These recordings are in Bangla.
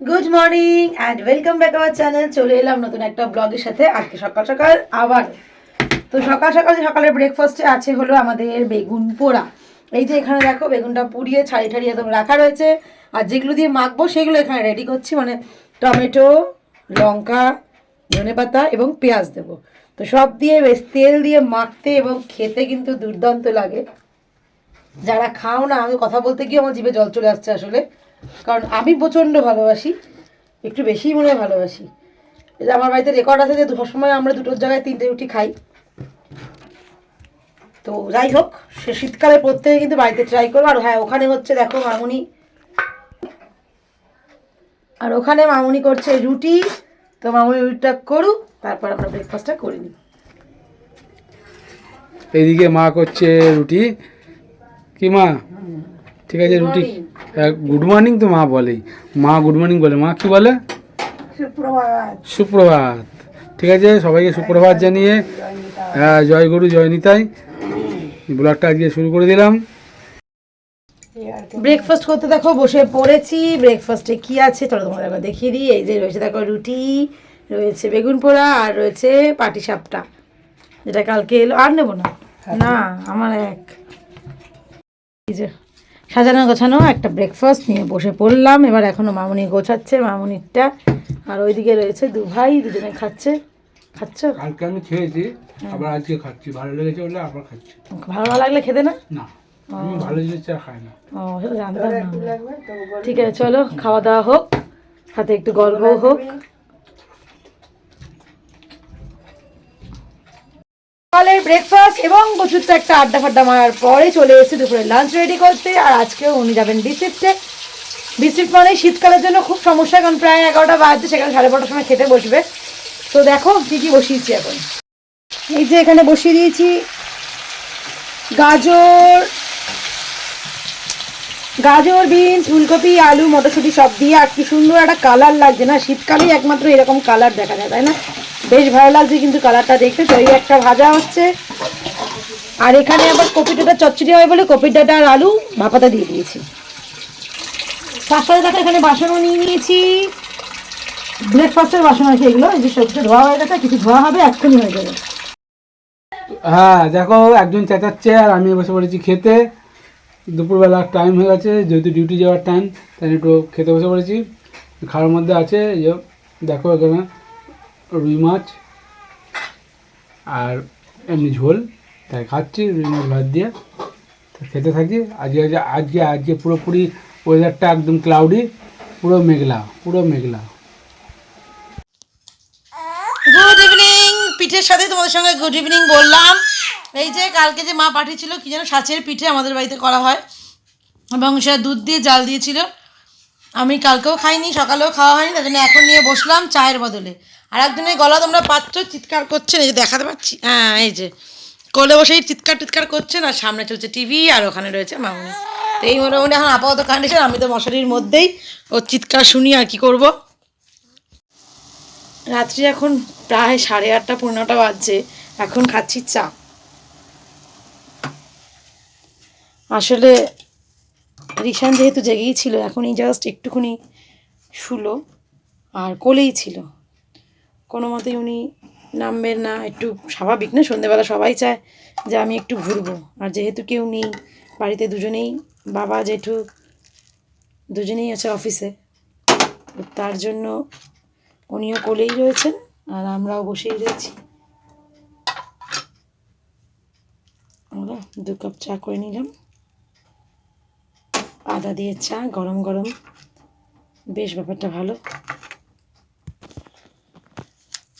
Good morning and welcome back our channel চলে এলাম নতুন একটা ব্লগের সাথে। আজকে সকাল সকাল আবার। তো সকাল সকাল যে সকালের ব্রেকফাস্টে আছে হলো আমাদের বেগুন পোড়া। এই যে এখানে দেখো বেগুনটা পুড়িয়ে ছাড়ি ছাড়িয়ে একদম রাখা রয়েছে। আর যেগুলো দিয়ে মাখবো সেগুলো এখানে রেডি করছি। মানে টমেটো, লঙ্কা, ধনে পাতা এবং পেঁয়াজ দেবো। তো সব দিয়ে বেশ তেল দিয়ে মাখতে এবং খেতে কিন্তু দুর্দান্ত লাগে। যারা খাও না, আমি কথা বলতে গিয়ে আমার জিভে জল চলে আসছে আসলে। কারণ আমি প্রচণ্ড ভালোবাসি, একটু বেশিই মনে হয় ভালোবাসি। যে আমার বাড়িতে রেকর্ড আছে যে সবসময় আমরা দুটোর জায়গায় তিনটে রুটি খাই। তো যাই হোক, সে শীতকালে প্রত্যেকে কিন্তু বাড়িতে ট্রাই করব। আর হ্যাঁ ওখানে হচ্ছে দেখো মামুনি। আর ওখানে মামুনি করছে রুটি। তো মামুনি রুটিটা করুক, তারপর আমরা ব্রেকফাস্টটা করে নিই। এইদিকে মা করছে রুটি। কি মা? ঠিক আছে রুটি। গুড মর্নিং তো মা বলেই। মা গুড মর্নিং বলে। মা কি বলে? সুপ্রভাত। সুপ্রভাত। ঠিক আছে সবাইকে সুপ্রভাত জানিয়ে হ্যাঁ জয় গুরু জয় নিতাই। ব্লগটা আজকে শুরু করে দিলাম। ব্রেকফাস্ট করতে দেখো বসে পড়েছি। ব্রেকফাস্টে কি আছে চলো তোমাদের একবার দেখিয়ে দিই। এই যে রয়েছে দেখো রুটি রয়েছে বেগুন পোড়া আর রয়েছে পাটি সাপটা। যেটা কালকে এলো। আর নেব না? না আমার এক। এই যে সাজানো গোছানো একটা ব্রেকফাস্ট নিয়ে বসে পড়লাম। এবার এখনও মামুনি গোছাচ্ছে মামুনিরটা। আর ওইদিকে রয়েছে দু ভাই দুজনে খাচ্ছে। খাচ্ছ? কালকে আমি খেয়েছি আবার আজকে খাচ্ছি। ভালো লেগেছে বলে আবার খাচ্ছি। ভালো না লাগলে খেতে না? না আমি ভালো জিনিস ছাড়া খাই না। ও জানতাম না। ঠিক আছে চলো খাওয়া দাওয়া হোক সাথে একটু গল্প হোক। সকালের ব্রেকফাস্ট এবং তো একটা আড্ডা ফাড্ডা মারার পরে চলে এসেছে দুপুরে লাঞ্চ রেডি করতে। আর আজকেও উনি যাবেন বিসিফটে বিসিফট মানে শীতকালের জন্য খুব সমস্যা, কারণ প্রায় এগারোটা বাজছে, সেখানে সাড়ে বারোটার সময় খেতে বসবে। তো দেখো কী কী বসিয়েছি এখন। এই যে এখানে বসিয়ে দিয়েছি গাজর গাজর, বিনস, ফুলকপি, আলু, মটরশুঁটি সব দিয়ে। আর কি সুন্দর একটা কালার লাগছে না। শীতকালেই একমাত্র এরকম কালার দেখা যায়, তাই না? বেশ ভালো লাগছে কিন্তু কালারটা দেখতে। তো এই একটা ভাজা হচ্ছে। আর এখানে আবার কপি ডাটা চচ্চড়ি হয় বলে কপির ডাটা আর আলু ভাপাতা দিয়ে দিয়েছি। তার সাথে দেখো এখানে বাসনও নিয়ে নিয়েছি। ব্রেকফাস্টের বাসন আছে এগুলো, এই যে সব কিছু ধোয়া হয়ে গেছে, কিছু ধোয়া হবে, এক্ষুনি হয়ে যাবে। হ্যাঁ দেখো, একজন চেঁচাচ্ছে আর আমি বসে পড়েছি খেতে। দুপুরবেলা টাইম হয়ে গেছে, যেহেতু ডিউটি যাওয়ার টাইম তাই একটু খেতে বসে পড়েছি। খাওয়ার মধ্যে আছে দেখো এখানে। রুই মাছ আর এমনি ঝোল। তাই খাচ্ছি, রুই মাছ ভাত দিয়ে। খেতে থাকি। আজকে আজকে আজকে পুরোপুরি ওয়েদারটা একদম ক্লাউডি পুরো মেঘলা পুরো মেঘলা। গুড ইভিনিং পিঠের সাথে তোমাদের সঙ্গে গুড ইভিনিং বললাম। এই যে কালকে যে মা পাঠিয়েছিল, কি যেন সাঁচের পিঠে আমাদের বাড়িতে করা হয়। এবং সেটা দুধ দিয়ে জাল দিয়েছিল। আমি কালকেও খাইনি, সকালেও খাওয়া হয়নি, তার জন্য এখন নিয়ে বসলাম চায়ের বদলে। আর একজনের গলা তোমরা পাচ্ছ, চিৎকার করছেন এই যে দেখাতে পাচ্ছি। হ্যাঁ এই যে। কোলে বসেই চিৎকার টিৎকার করছেন আর সামনে চলছে টিভি, আর ওখানে রয়েছে মামুনি। তো এই মোটামুটি এখন আপাতত কন্ডিশন আমি তো মশারির মধ্যেই ওর চিৎকার শুনি, আর কি করব? রাত্রি এখন প্রায় সাড়ে আটটা, পনেরোটা বাজছে। এখন খাচ্ছি চা। আসলে রিশান যেহেতু জেগেই ছিল এখনই জাস্ট একটুখানি শুলো, আর কোলেই ছিল। কোনো মতেই উনি নামবেন না। একটু স্বাভাবিক না? সন্ধেবেলা সবাই চায় যে আমি একটু ঘুরবো। আর যেহেতু কেউ নেই, বাড়িতে দুজনেই, বাবা জেঠু দুজনেই আছে অফিসে। তার জন্য উনিও কোলেই রয়েছেন আর আমরাও বসেই রয়েছি। আমরা দু কাপ চা করে নিলাম। আদা দিয়ে চা, গরম গরম। বেশ, ব্যাপারটা ভালো।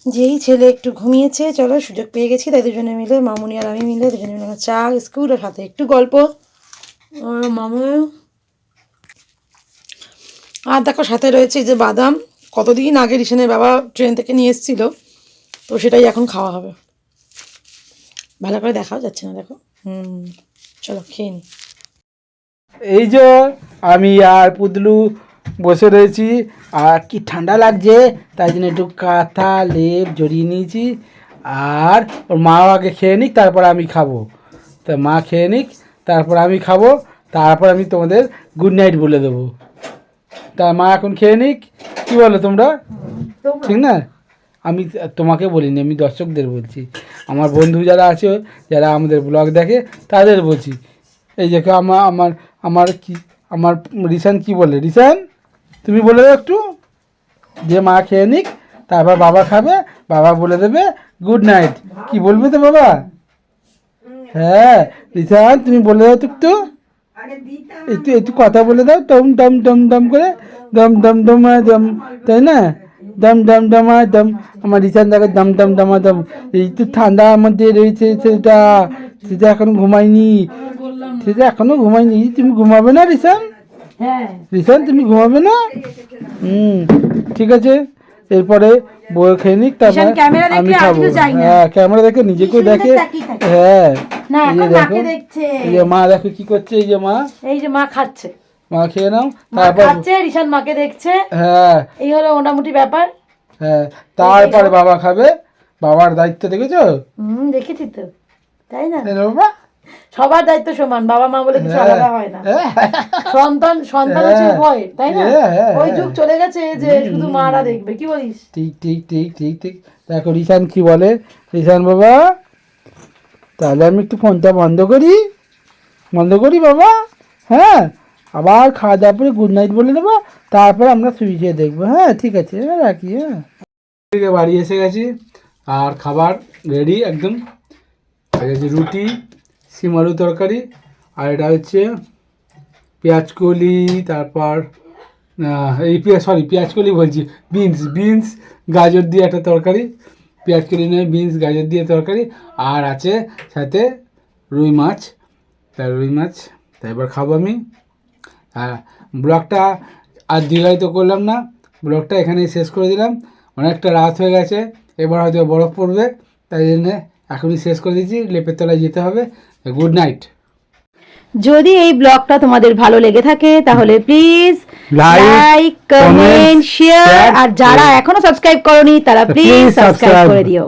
যেই ছেলে একটু ঘুমিয়েছে, চলো সুযোগ পেয়ে গেছি। তাই দুজনে মিলে, মামুনি আর আমি মিলে দুজনে মিলে চা স্কুল আর সাথে একটু গল্প। মামু। আর দেখো সাথে রয়েছে যে বাদাম। কতদিন আগে রিসেনের বাবা ট্রেন থেকে নিয়ে এসেছিল, তো সেটাই এখন খাওয়া হবে। ভালো করে দেখাও, যাচ্ছে না, দেখো। হুম, চলো খেয়ে নি। এই যে আমি আর পুদলু বসে রয়েছি। আর কি ঠান্ডা লাগছে তাই জন্য একটু কাঁথা লেপ জড়িয়ে নিয়েছি। আর ওর মা আগে খেয়ে নিক তারপর আমি খাব। তা মা খেয়ে নিক তারপর আমি খাব তারপর আমি তোমাদের গুড নাইট বলে দেবো। তা মা এখন খেয়ে নিক। কী বলো তোমরা? তোমরা? ঠিক না? আমি তোমাকে বলিনি আমি দর্শকদের বলছি। আমার বন্ধু যারা আছে যারা আমাদের ব্লগ দেখে তাদের বলছি। এই যে আমার আমার আমার কি আমার রিসান কি বলে? রিসান তুমি বলে দাও একটু যে মা খেয়ে নিক তারপর বাবা খাবে বাবা বলে দেবে গুড নাইট কি বলবে তো বাবা? হ্যাঁ রিসান তুমি বলে দাও তো একটু একটু একটু কথা বলে দাও টম টম টম টম করে। দম দম দমা দম। তাই না? দম দম দমা দম। আমার রিসান দেখে দম দম দমা দম। এই তো ঠান্ডার মধ্যে রয়েছে সেটা সেটা এখনও ঘুমায়নি। সেটা এখনও ঘুমায়নি। তুমি ঘুমাবে না রিসান রিসান তুমি ঘুমাবে না? হুম ঠিক আছে। এরপরে বই খেয়ে নিক তারপর আমি খাব। হ্যাঁ ক্যামেরা দেখে নিজেকেও দেখে? হ্যাঁ। না এই যে মা দেখো কি করছে এই যে মা। এই যে মা খাচ্ছে। মা খেয়ে নাও তারপর খাচ্ছে রিশান মাকে দেখছে। হ্যাঁ। এই হলো মোটামুটি ব্যাপার। হ্যাঁ তারপরে বাবা খাবে। বাবার দায়িত্ব দেখেছ? হুম দেখেছি তো। তাই না? তাই না বাবা? সবার দায়িত্ব সমান বাবা মা বলে কিছু। আলাদা হয় না। হ্যাঁ। সন্তান সন্তান হচ্ছে হ্যাঁ। ভয় তাই না? হ্যাঁ, ওই। যুগ চলে গেছে যে শুধু মারা দেখবে কি বলিস? ঠিক ঠিক ঠিক ঠিক ঠিক। দেখো রিশান কি বলে? রিশান বাবা তাহলে আমি একটু ফোনটা বন্ধ করি। বন্ধ করি বাবা? হ্যাঁ। আবার খাওয়া দাওয়া করে গুড নাইট বলে দেবো তারপর আমরা গিয়ে দেখব। হ্যাঁ ঠিক আছে হ্যাঁ, রাখি হ্যাঁ। বাড়ি এসে গেছি আর খাবার রেডি একদম। রুটি সিম আলু তরকারি, আর এটা হচ্ছে পেঁয়াজ কলি, তারপর এই পেঁয়াজ সরি পেঁয়াজ কলি বলছি, বিনস বিনস, গাজর দিয়ে একটা তরকারি, পেঁয়াজ কলি নয়, বিনস, গাজর দিয়ে তরকারি, আর আছে সাথে রুই মাছ, তা রুই মাছ, তা এবার খাব আমি। হ্যাঁ ব্লগটা আর দীর্ঘায়িত করলাম না, ব্লগটা এখানেই শেষ করে দিলাম। অনেকটা রাত হয়ে গেছে, এবার হয়তো বরফ পড়বে, তাই জন্যে এখনই শেষ করে দিচ্ছি লেপের তলায় যেতে হবে। Good night. যদি এই ব্লগটা তোমাদের ভালো লেগে থাকে তাহলে প্লিজ লাইক কমেন্ট শেয়ার আর যারা এখনও সাবস্ক্রাইব করনি তারা প্লিজ সাবস্ক্রাইব করে দিও।